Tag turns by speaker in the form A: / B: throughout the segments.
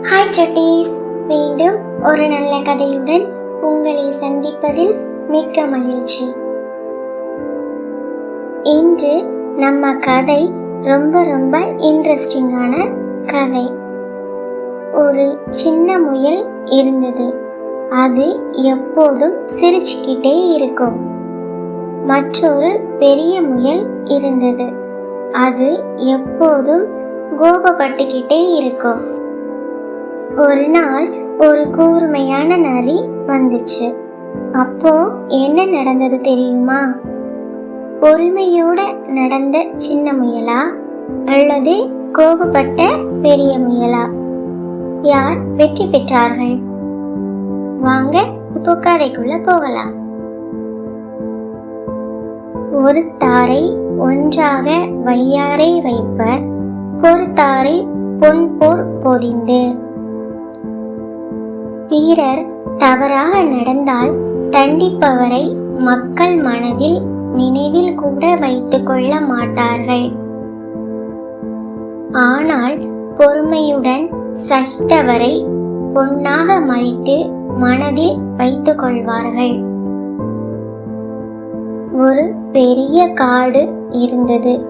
A: Hi சட்டீஸ் மீண்டும் ஒரு நல்ல கதையுடன் உங்களை சந்திப்பதில் மிக்க மகிழ்ச்சி. இன்று நம்ம கதை ரொம்ப ரொம்ப இன்ட்ரெஸ்டிங்கான கதை. ஒரு சின்ன முயல் இருந்தது. அது எப்போதும் சிரிச்சுக்கிட்டே இருக்கும். மற்றொரு பெரிய முயல் இருந்தது. அது எப்போதும் கோபப்பட்டுக்கிட்டே இருக்கும். ஒரு நாள் ஒரு கூர்மையான நரி வந்துச்சு. அப்போ என்ன நடந்தது தெரியுமா? பொறுமையோட நடந்த சின்ன முயலா அல்லது கோபப்பட்ட பெரிய முயலா? யார் வெற்றி பெற்றார்கள்? வாங்க இப்போ கதைக்குள்ள போகலாம். ஒரு தாரை ஒன்றாக வையாரை வைப்பர் பொறுத்தாரை பொன் போர் பொதிந்து. வீரர் தவறாக நடந்தால் தண்டிப்பவரை மக்கள் மனதில் நினைவில் கூட வைத்துக் கொள்ள மாட்டார்கள். ஆனால் பொறுமையுடன் சகித்தவரை பொன்னாக மதித்து மனதில் வைத்துக் கொள்வார்கள். ஒரு பெரிய காடு இருந்தது.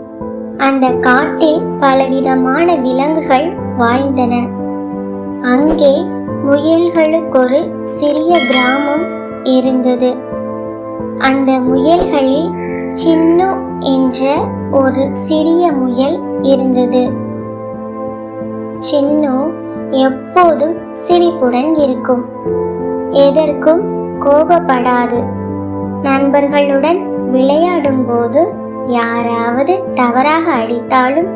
A: அந்த காட்டில் பலவிதமான விலங்குகள் வாழ்ந்தன. அங்கே முயல்களுக்கொரு சிறிய கிராமம் இருந்தது. அந்த முயல்களில் சின்னு என்ற ஒரு சிறிய முயல் இருந்தது. சின்னு எப்போதும் சிரிப்புடன் இருக்கும். எதற்கும் கோபப்படாது. நண்பர்களுடன் விளையாடும் போது யாராவது தவறாக அடித்தாலும்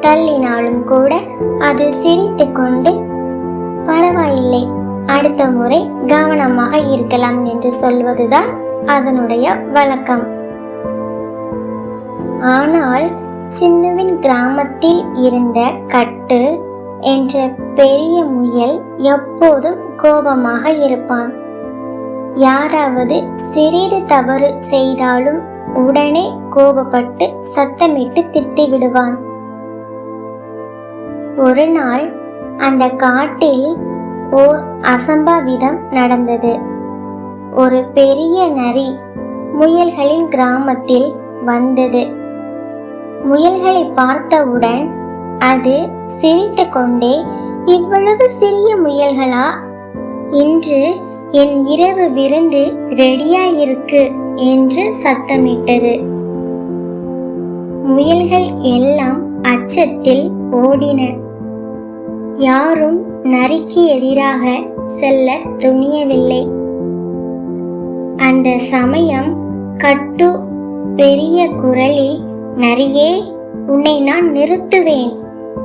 A: தள்ளினாலும் கூட அது சிரித்துக்கொண்டு பரவாயில்லை. அடுத்த முறை கவனமாக இருக்கலாம் என்று சொல்வதுதான் அதனுடைய வழக்கம். ஆனால் சின்னுவின் கிராமத்தில் இருந்த கட்டு என்ற பெரிய முயல் எப்போதும் கோபமாக இருப்பான். யாராவது சிறிது தவறு செய்தாலும் உடனே கோபப்பட்டு சத்தமிட்டு திட்டி விடுவான் ஒரு நாள் அந்த காட்டில் ஓர் அசம்பாவிதம் நடந்தது. ஒரு பெரிய நரி முயல்களின் கிராமத்தில் வந்தது. முயல்களை பார்த்தவுடன் அது சிரித்து கொண்டே இவ்வளவு சிறிய முயல்களா? இன்று என் இரவு விருந்து ரெடியாயிருக்கு என்று சத்தமிட்டது. முயல்கள் எல்லாம் அச்சத்தில் ஓடின. யாரும் நரிக்கு எதிராக செல்ல துணியவில்லை. அந்த சமயம் கட்டு பெரிய குரலில் நரியே உன்னை நான் நிறுத்துவேன்.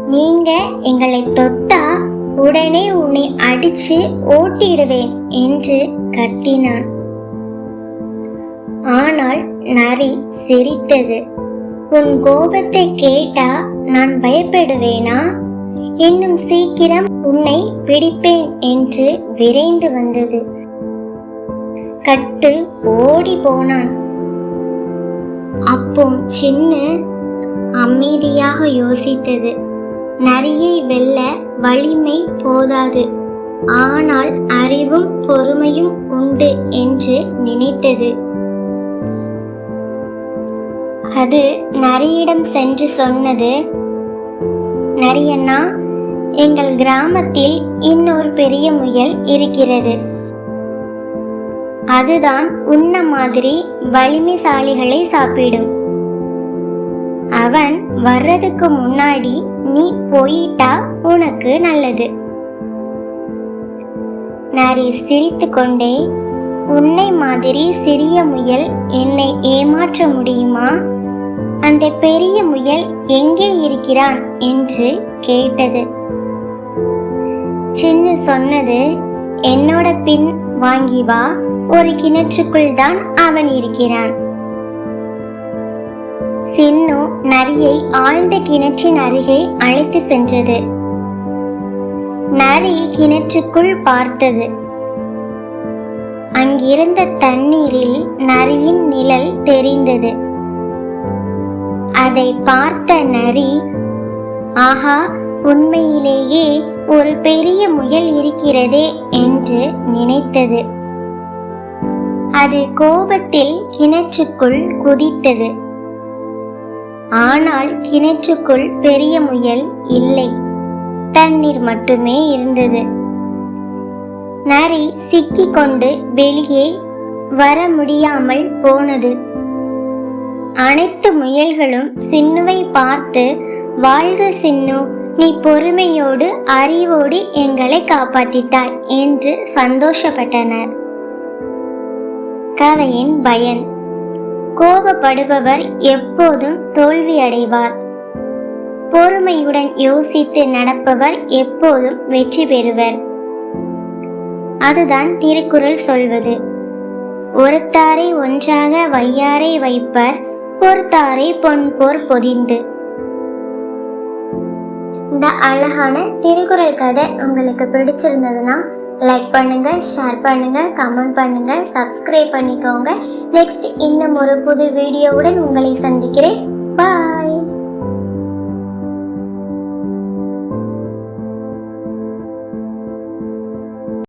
A: நீங்க எங்களை தொட்டா உடனே உன்னை அடிச்சு ஓட்டிடுவேன் என்று கத்தினான். ஆனால் நரி சிரித்தது. உன் கோபத்தை கேட்டா நான் பயப்படுவேனா? இன்னும் சீக்கிரம் உன்னை பிடிப்பேன் என்று விரைந்து வந்தது. கட்டு ஓடி போனான். அப்போ சின்ன அமைதியாக யோசித்தது. நரியை வெல்ல வலிமை போதாது. ஆனால் அறிவும் பொறுமையும் உண்டு என்று நினைத்தது. அது நரியிடம் சென்று சொன்னது நரியண்ணா எங்கள் கிராமத்தில் இன்னொரு பெரிய முயல் இருக்கிறது. அதுதான் உன்ன மாதிரி வலிமைசாலிகளை சாப்பிடும். அவன் வர்றதுக்கு முன்னாடி நீ போயிட்டா உனக்கு நல்லது. நரி சிரித்து கொண்டே உன்னை மாதிரி சிறிய முயல் என்னை ஏமாற்ற முடியுமா? அந்த பெரிய முயல் எங்கே இருக்கிறான்? என்று கேட்டது. சின்ன சொன்னது என்னோட பின் வாங்கி வா ஒரு கிணற்றுக்குள் தான் அவன் இருக்கிறான். சின்னு நரியை ஆழ்ந்த கிணற்றின் அருகே அழைத்து சென்றது. நரி கிணற்றுக்குள் பார்த்தது. அங்கிருந்த தண்ணீரில் நரியின் நிழல் தெரிந்தது. அதை பார்த்த நரி ஆஹா உண்மையிலேயே ஒரு பெரிய முயல் இருக்கிறதே என்று நினைத்தது. அது கோபத்தில் கிணற்றுக்குள் குதித்தது. ஆனால் கிணற்றுக்குள் பெரிய முயல் இல்லை. தண்ணீர் மட்டுமே இருந்தது. நரி சிக்கிக்கொண்டு வெளியே வர முடியாமல் போனது. அனைத்து முயல்களும் சின்னுவை பார்த்து வாழ்க சின்னு நீ பொறுமையோடு அறிவோடு எங்களை காப்பாத்திட்டாய் என்று சந்தோஷப்பட்டனர். கதையின் பயன். கோபப்படுபவர் எப்போதும் தோல்வியடைவார். பொறுமையுடன் யோசித்து நடப்பவர் எப்போதும் வெற்றி பெறுவர். அதுதான் திருக்குறள் சொல்வது. ஒருத்தாரை ஒன்றாக வையாரை வைப்பர் பொறுத்தாரை பொன் போர் பொதிந்து. இந்த அழகான திருக்குறள் கதை உங்களுக்கு பிடிச்சிருந்ததுன்னா லைக் பண்ணுங்க ஷேர் பண்ணுங்க கமெண்ட் பண்ணுங்க சப்ஸ்கிரைப் பண்ணிக்கோங்க. நெக்ஸ்ட் இன்னும் ஒரு புது வீடியோவுடன் உங்களை சந்திக்கிறேன். பாய்